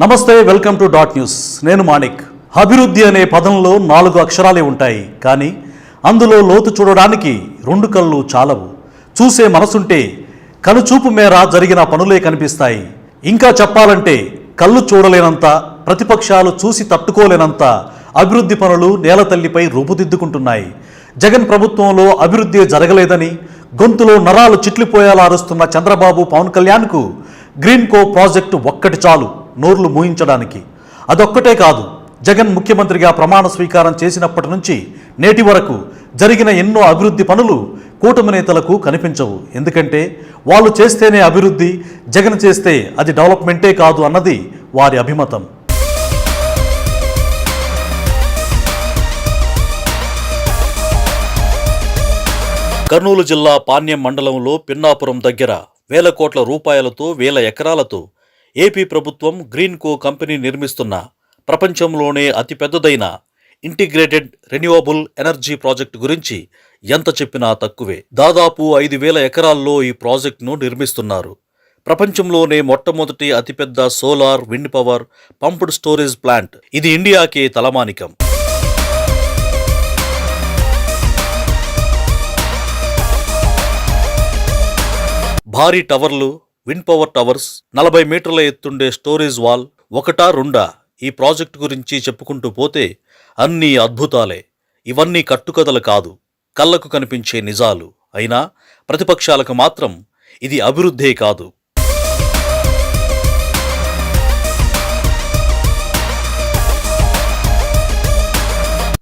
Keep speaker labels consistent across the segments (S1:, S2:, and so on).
S1: నమస్తే welcome to dot news. నేను మాణిక్. అభివృద్ధి అనే పదంలో నాలుగు అక్షరాలే ఉంటాయి కానీ అందులో లోతు చూడడానికి రెండు కళ్ళు చాలవు. చూసే మనసుంటే కనుచూపు మేర జరిగిన పనులే కనిపిస్తాయి. ఇంకా చెప్పాలంటే కళ్ళు చూడలేనంత ప్రతిపక్షాలు చూసి తట్టుకోలేనంత అభివృద్ధి పనులు నేలతల్లిపై రూపుదిద్దుకుంటున్నాయి. జగన్ ప్రభుత్వంలో అభివృద్ధి జరగలేదని గొంతులో నరాలు చిట్లిపోయేలా అరుస్తున్న చంద్రబాబు పవన్ కళ్యాణ్కు గ్రీన్ కో ప్రాజెక్టు ఒక్కటి చాలు. నోర్లు మూయించడానికి. అదొక్కటే కాదు జగన్ ముఖ్యమంత్రిగా ప్రమాణ స్వీకారం చేసినప్పటి నుంచి నేటి వరకు జరిగిన ఎన్నో అభివృద్ధి పనులు కూటమి నేతలకు కనిపించవు. ఎందుకంటే వాళ్ళు చేస్తేనే అభివృద్ధి జగన్ చేస్తే అది డెవలప్మెంటే కాదు అన్నది వారి అభిమతం. కర్నూలు జిల్లా పాణ్యం మండలంలో పిన్నాపురం దగ్గర వేల కోట్ల రూపాయలతో వేల ఎకరాలతో ఏపీ ప్రభుత్వం గ్రీన్ కో కంపెనీ నిర్మిస్తున్న ప్రపంచంలోనే అతిపెద్దదైన ఇంటిగ్రేటెడ్ రెన్యూవబుల్ ఎనర్జీ ప్రాజెక్టు గురించి ఎంత చెప్పినా తక్కువే. దాదాపు ఐదు వేల ఎకరాల్లో ఈ ప్రాజెక్టును నిర్మిస్తున్నారు. ప్రపంచంలోనే మొట్టమొదటి అతిపెద్ద solar wind power pumped storage plant. ఇది ఇండియాకే తలమానికం. భారీ టవర్లు విండ్ పవర్ టవర్స్ నలభై మీటర్ల ఎత్తుండే స్టోరేజ్ వాల్ ఒకటా రెండా ఈ ప్రాజెక్టు గురించి చెప్పుకుంటూ పోతే అన్నీ అద్భుతాలే. ఇవన్నీ కట్టుకథలు కాదు కళ్ళకు కనిపించే నిజాలు. అయినా ప్రతిపక్షాలకు మాత్రం ఇది అభివృద్ధే కాదు.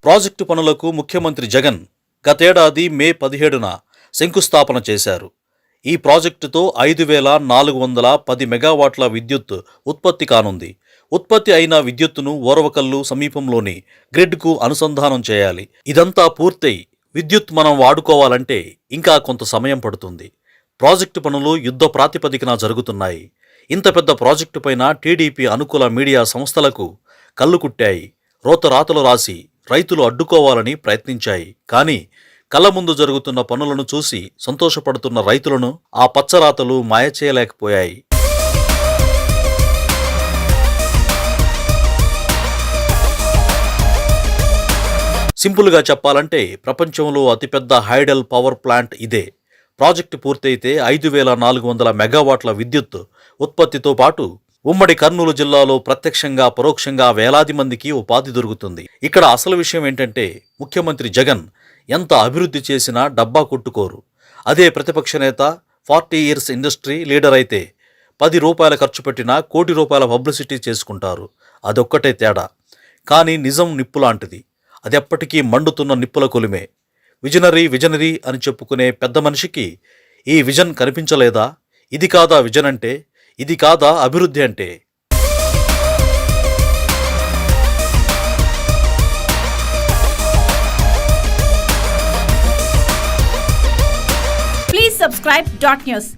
S1: ప్రాజెక్టు పనులకు ముఖ్యమంత్రి జగన్ గతేడాది మే పదిహేడున శంకుస్థాపన చేశారు. ఈ ప్రాజెక్టుతో ఐదు వేల నాలుగు వందల పది మెగావాట్ల విద్యుత్ ఉత్పత్తి కానుంది. ఉత్పత్తి అయిన విద్యుత్తును ఓరవకల్లు సమీపంలోని గ్రిడ్కు అనుసంధానం చేయాలి. ఇదంతా పూర్తయి విద్యుత్ మనం వాడుకోవాలంటే ఇంకా కొంత సమయం పడుతుంది. ప్రాజెక్టు పనులు యుద్ధ ప్రాతిపదికన జరుగుతున్నాయి. ఇంత పెద్ద ప్రాజెక్టు పైన టీడీపీ అనుకూల మీడియా సంస్థలకు కళ్ళు కుట్టాయి. రోతరాతలు రాసి రైతులు అడ్డుకోవాలని ప్రయత్నించాయి. కానీ కళ్ళ ముందు జరుగుతున్న పనులను చూసి సంతోషపడుతున్న రైతులను ఆ పచ్చరాతలు మాయ చేయలేకపోయాయి. సింపుల్గా చెప్పాలంటే ప్రపంచంలో అతిపెద్ద హైడల్ పవర్ ప్లాంట్ ఇదే. ప్రాజెక్టు పూర్తయితే ఐదు వేల నాలుగు వందల మెగావాట్ల విద్యుత్ ఉత్పత్తితో పాటు ఉమ్మడి కర్నూలు జిల్లాలో ప్రత్యక్షంగా పరోక్షంగా వేలాది మందికి ఉపాధి దొరుకుతుంది. ఇక్కడ అసలు విషయం ఏంటంటే ముఖ్యమంత్రి జగన్ ఎంత అభివృద్ధి చేసినా డబ్బా కొట్టుకోరు. అదే ప్రతిపక్ష నేత ఫార్టీ ఇయర్స్ ఇండస్ట్రీ లీడర్ అయితే పది రూపాయల ఖర్చు పెట్టినా కోటి రూపాయల పబ్లిసిటీ చేసుకుంటారు. అదొక్కటే తేడా. కానీ నిజం నిప్పు లాంటిది. అది ఎప్పటికీ మండుతున్న నిప్పుల కొలిమే. విజనరీ విజనరీ అని చెప్పుకునే పెద్ద మనిషికి ఈ విజన్ కనిపించలేదా? ఇది కాదా విజన్ అంటే? ఇది కాదా అభివృద్ధి అంటే
S2: ప్లీజ్ సబ్స్క్రైబ్ డాట్ న్యూస్